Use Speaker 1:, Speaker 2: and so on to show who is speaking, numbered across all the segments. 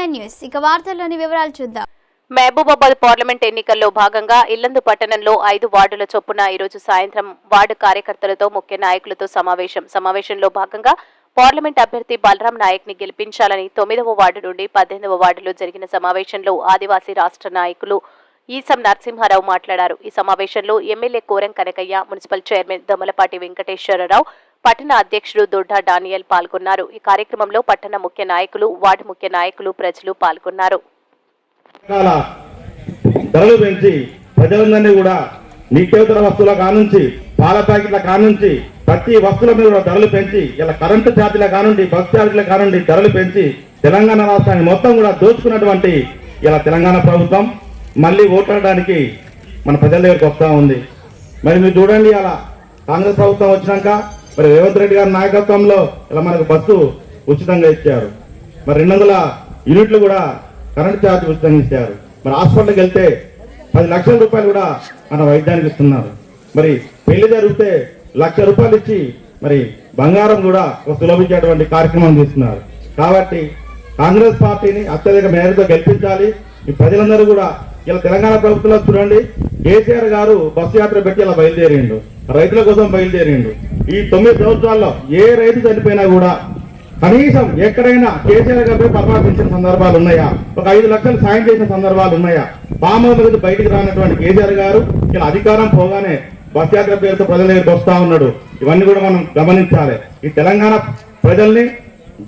Speaker 1: Nine news. ఇక వార్తల్లోని వివరాలు చూద్దాం.
Speaker 2: మహబూబాబాద్ పార్లమెంట్ ఎన్నికల్లో భాగంగా ఇల్లందు పట్టణంలో ఐదు వార్డుల చొప్పున ఈరోజు సాయంత్రం వార్డు కార్యకర్తలతో ముఖ్య నాయకులతో సమావేశం. సమావేశంలో భాగంగా పార్లమెంట్ అభ్యర్థి బలరాం నాయక్ని గెలిపించాలని తొమ్మిదవ వార్డు నుండి పద్దెనిమిదవ వార్డులో జరిగిన సమావేశంలో ఆదివాసీ రాష్ట్ర నాయకులు ఈసం నరసింహారావు మాట్లాడారు. ఈ సమావేశంలో MLA Koram Kanakaiah municipal chairman Domalapati Venkateswararao పట్టణ అధ్యక్షుడు దొడ్డా డానియల్ పాల్గొన్నారు. ఈ కార్యక్రమంలో పట్టణ ముఖ్య నాయకులు వార్డు ముఖ్య నాయకులు ప్రజలు పాల్గొన్నారు.
Speaker 3: ధరలు పెంచి ప్రజలందరినీ కూడా నిత్యవసర వస్తువుల కానుంచి పాల ప్యాకెట్ల కానుంచి ప్రతి వస్తువుల మీద కూడా ధరలు పెంచి ఇలా కరెంటు ఛార్జీల కానుండి బస్ ఛార్జీల కానుండి ధరలు పెంచి తెలంగాణ రాష్ట్రాన్ని మొత్తం కూడా దోచుకున్నటువంటి ఇలా తెలంగాణ ప్రభుత్వం మళ్ళీ ఓట్లాడడానికి మన ప్రజల దగ్గరికి వస్తూ ఉంది. మరి మీరు చూడండి అలా కాంగ్రెస్ ప్రభుత్వం వచ్చినాక మరి రేవంత్ రెడ్డి గారి నాయకత్వంలో ఇలా మనకు బస్సు ఉచితంగా ఇచ్చారు. మరి రెండు వందల యూనిట్లు కూడా కరెంట్ ఛార్జ్ ఉచితంగా ఇచ్చారు. మరి హాస్పిటల్కి వెళ్తే పది లక్షల రూపాయలు కూడా మన వైద్యానికి ఇస్తున్నారు. మరి పెళ్ళి జరిగితే లక్ష రూపాయలు ఇచ్చి మరి బంగారం కూడా ఒక సులభించేటువంటి కార్యక్రమం తీస్తున్నారు కాబట్టి కాంగ్రెస్ పార్టీని అత్యధిక మేరతో గెలిపించాలి. ఈ ప్రజలందరూ కూడా ఇలా తెలంగాణ ప్రభుత్వంలో చూడండి. కేసీఆర్ గారు బస్సు యాత్ర పెట్టి ఇలా బయలుదేరిండు. రైతుల కోసం బయలుదేరిండు. ఈ తొమ్మిది సంవత్సరాల్లో ఏ రైతు చనిపోయినా కూడా కనీసం ఎక్కడైనా కేసీఆర్ గారిపై పరామర్శించిన సందర్భాలు ఉన్నాయా? ఒక ఐదు లక్షలు సాయం చేసిన సందర్భాలు ఉన్నాయా? పామల మీద బయటికి రానటువంటి కేసీఆర్ గారు ఇలా అధికారం పోగానే బస్ యాత్ర పేరుతో ప్రజల దగ్గరికి వస్తా ఉన్నాడు. ఇవన్నీ కూడా మనం గమనించాలి. ఈ తెలంగాణ ప్రజల్ని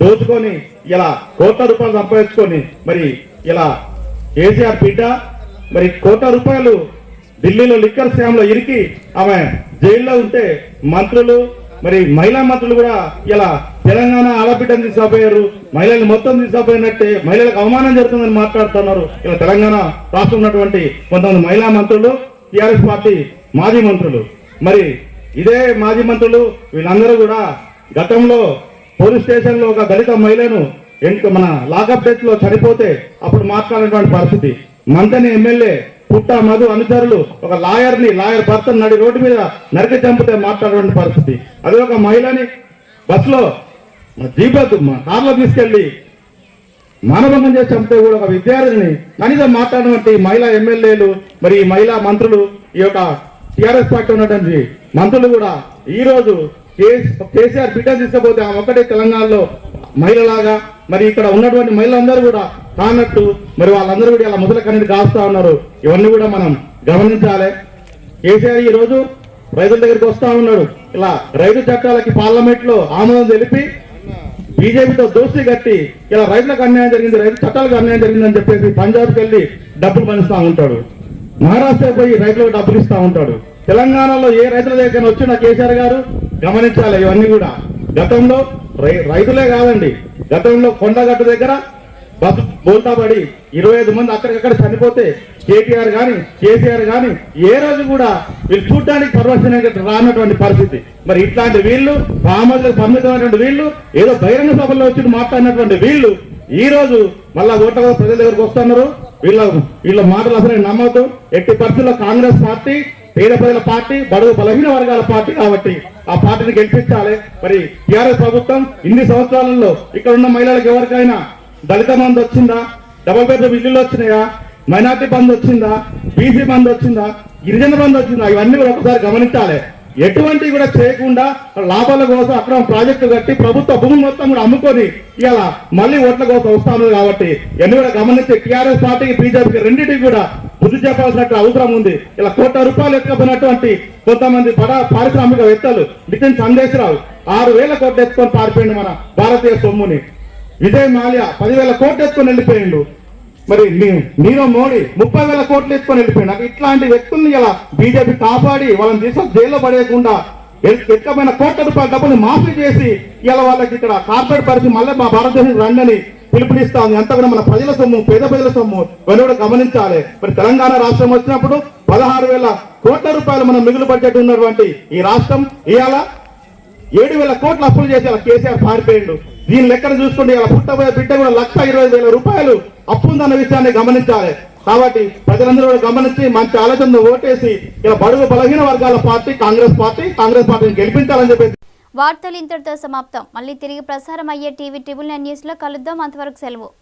Speaker 3: దోచుకొని ఇలా కోట్ల రూపాయలు సంపాదించుకొని మరి ఇలా కేసీఆర్ బిడ్డ మరి కోట్ల రూపాయలు ఢిల్లీలో లిక్కర్ స్కామ్ ఇరికి ఆమె జైల్లో ఉంటే మంత్రులు మరి మహిళా మంత్రులు కూడా ఇలా తెలంగాణ ఆడబిడ్డను తీసుకుపోయారు. మహిళలు మొత్తం తీసుకుపోయినట్టే మహిళలకు అవమానం జరుగుతుందని మాట్లాడుతున్నారు. ఇలా తెలంగాణ రాష్ట్రం ఉన్నటువంటి కొంతమంది మహిళా మంత్రులు టిఆర్ఎస్ పార్టీ మాజీ మంత్రులు. మరి ఇదే మాజీ మంత్రులు వీళ్ళందరూ కూడా గతంలో పోలీస్ స్టేషన్లో ఒక దళిత మహిళను మన లాకప్ డెత్లో చనిపోతే అప్పుడు మాట్లాడినటువంటి పరిస్థితి. మంతని ఎమ్మెల్యే పుట్ట మధు అనుచరులు ఒక లాయర్ని లాయర్ భర్త నడి రోడ్డు మీద నరికి చంపితే మాట్లాడేటువంటి పరిస్థితి. అదే ఒక మహిళని బస్సులో జీపత్ కార్లో తీసుకెళ్ళి మానభంగం చేసి చంపితే కూడా ఒక విద్యార్థిని కనీసం మాట్లాడినటువంటి మహిళా ఎమ్మెల్యేలు మరి ఈ మహిళా మంత్రులు ఈ యొక్క టిఆర్ఎస్ పార్టీ ఉన్నటువంటి మంత్రులు కూడా ఈ రోజు కేసీఆర్ బిడ్డ తీసుకపోతే ఆమె ఒక్కటే తెలంగాణలో మహిళలాగా మరి ఇక్కడ ఉన్నటువంటి మహిళలందరూ కూడా కానట్టు మరి వాళ్ళందరూ కూడా ఇలా ముసలి కన్నీటి కాస్తా ఉన్నారు. ఇవన్నీ కూడా మనం గమనించాలి. కేసీఆర్ ఈ రోజు రైతుల దగ్గరికి వస్తా ఉన్నాడు. ఇలా రైతు చట్టాలకి పార్లమెంట్లో ఆమోదం తెలిపి బీజేపీతో దోస్తీ కట్టి ఇలా రైతులకు అన్యాయం జరిగింది రైతు చట్టాలకు అన్యాయం జరిగిందని చెప్పేసి పంజాబ్కి వెళ్ళి డబ్బులు పంచుతా ఉంటాడు. మహారాష్ట్ర పోయి రైతులకు డబ్బులు ఇస్తా ఉంటాడు. తెలంగాణలో ఏ రైతుల దగ్గర వచ్చిన కేసీఆర్ గారు గమనించాలి ఇవన్నీ కూడా. గతంలో రై- రైతులే కాదండి. గతంలో కొండగట్టు దగ్గర బస్సు బోల్తాబడి ఇరవై ఐదు మంది అక్కడికక్కడ చనిపోతే కేటీఆర్ గాని కేసీఆర్ గాని ఏ రోజు కూడా వీళ్ళు చూడడానికి పర్వశన రానటువంటి పరిస్థితి. మరి ఇట్లాంటి వీళ్ళు పామలకు పరిమితమైనటువంటి వీళ్ళు ఏదో బహిరంగ సభల్లో వచ్చి మాట్లాడినటువంటి వీళ్ళు ఈ రోజు మళ్ళా ఓట్ల ప్రజల దగ్గరకు వస్తున్నారు. వీళ్ళ వీళ్ళ మాటలు అసలు నమ్మద్దు. ఎట్టి పరిస్థితుల్లో కాంగ్రెస్ పార్టీ పేద ప్రజల పార్టీ బడుగు బలహీన వర్గాల పార్టీ కాబట్టి ఆ పార్టీని గెలిపించాలి. మరి టీఆర్ఎస్ ప్రభుత్వం ఇన్ని సంవత్సరాలలో ఇక్కడ ఉన్న మహిళలకు ఎవరికైనా దళిత మంది వచ్చిందా? డబల్ బెడ్రూమ్ ఇల్లులు వచ్చినాయా? మైనార్టీ బంధు వచ్చిందా? బీసీ బంధు వచ్చిందా? గిరిజన బంధు వచ్చిందా? ఇవన్నీ కూడా ఒకసారి గమనించాలి. ఎటువంటి కూడా చేయకుండా లాభాల కోసం అక్కడ ప్రాజెక్టు కట్టి ప్రభుత్వ భూమి మొత్తం కూడా అమ్ముకొని ఇలా మళ్ళీ ఓట్ల కోసం వస్తాను కాబట్టి ఎన్ని కూడా గమనించి టీఆర్ఎస్ పార్టీకి బీజేపీకి రెండింటికి కూడా బుద్ధి చెప్పాల్సినట్టు అవసరం ఉంది. ఇలా కోట్ల రూపాయలు ఎత్తుకపోయినటువంటి కొంతమంది బడా పారిశ్రామికవేత్తలు నితిన్ సందేశరావు ఆరు వేల కోట్లు ఎత్తుకొని పారిపోయింది మన భారతీయ సొమ్ముని. విజయ్ మాల్యా. పదివేల కోట్లు ఎత్తుకొని వెళ్ళిపోయిండు. మరి నీరవ్ మోడీ ముప్పై వేల కోట్లు ఎత్తుకొని వెళ్ళిపోయిండు. అక్కడ ఇట్లాంటి వ్యక్తుల్ని ఇలా బీజేపీ కాపాడి వాళ్ళని తీసుకొని జైల్లో పడేయకుండా ఎక్కమైన కోట్ల రూపాయల డబ్బులు మాఫీ చేసి ఇలా వాళ్ళకి ఇక్కడ కార్పొరేట్ పరిస్థితి మళ్ళీ మా భారతదేశం రండి పిలుపునిస్తా ఉంది అంతా కూడా మన ప్రజల సొమ్ము పేద ప్రజల సొమ్ము ఇవన్నీ కూడా గమనించాలి. మరి తెలంగాణ రాష్ట్రం వచ్చినప్పుడు పదహారు వేల కోట్ల రూపాయలు మన మిగులు బడ్జెట్ ఉన్నటువంటి ఈ రాష్ట్రం ఇవాళ ఏడు వేల కోట్ల అప్పులు చేసి అలా కేసీఆర్ పారిపోయిండు. దీని లెక్కన చూసుకుంటే ఇలా పుట్టబోయే బిడ్డ కూడా లక్ష ఇరవై వేల రూపాయలు అప్పుందన్న విషయాన్ని గమనించాలి. కాబట్టి ప్రజలందరూ కూడా గమనించి మంచి ఆలోచనను ఓటేసి ఇలా బడుగు బలహీన వర్గాల పార్టీ కాంగ్రెస్ పార్టీ కాంగ్రెస్ పార్టీని గెలిపించాలని చెప్పేసి
Speaker 1: వార్తలు ఇంతటితో సమాప్తం. మళ్ళీ తిరిగి ప్రసారం అయ్యే టీవీ ట్రిబుల్ నైన్ న్యూస్లో కలుద్దాం. అంతవరకు సెలవు.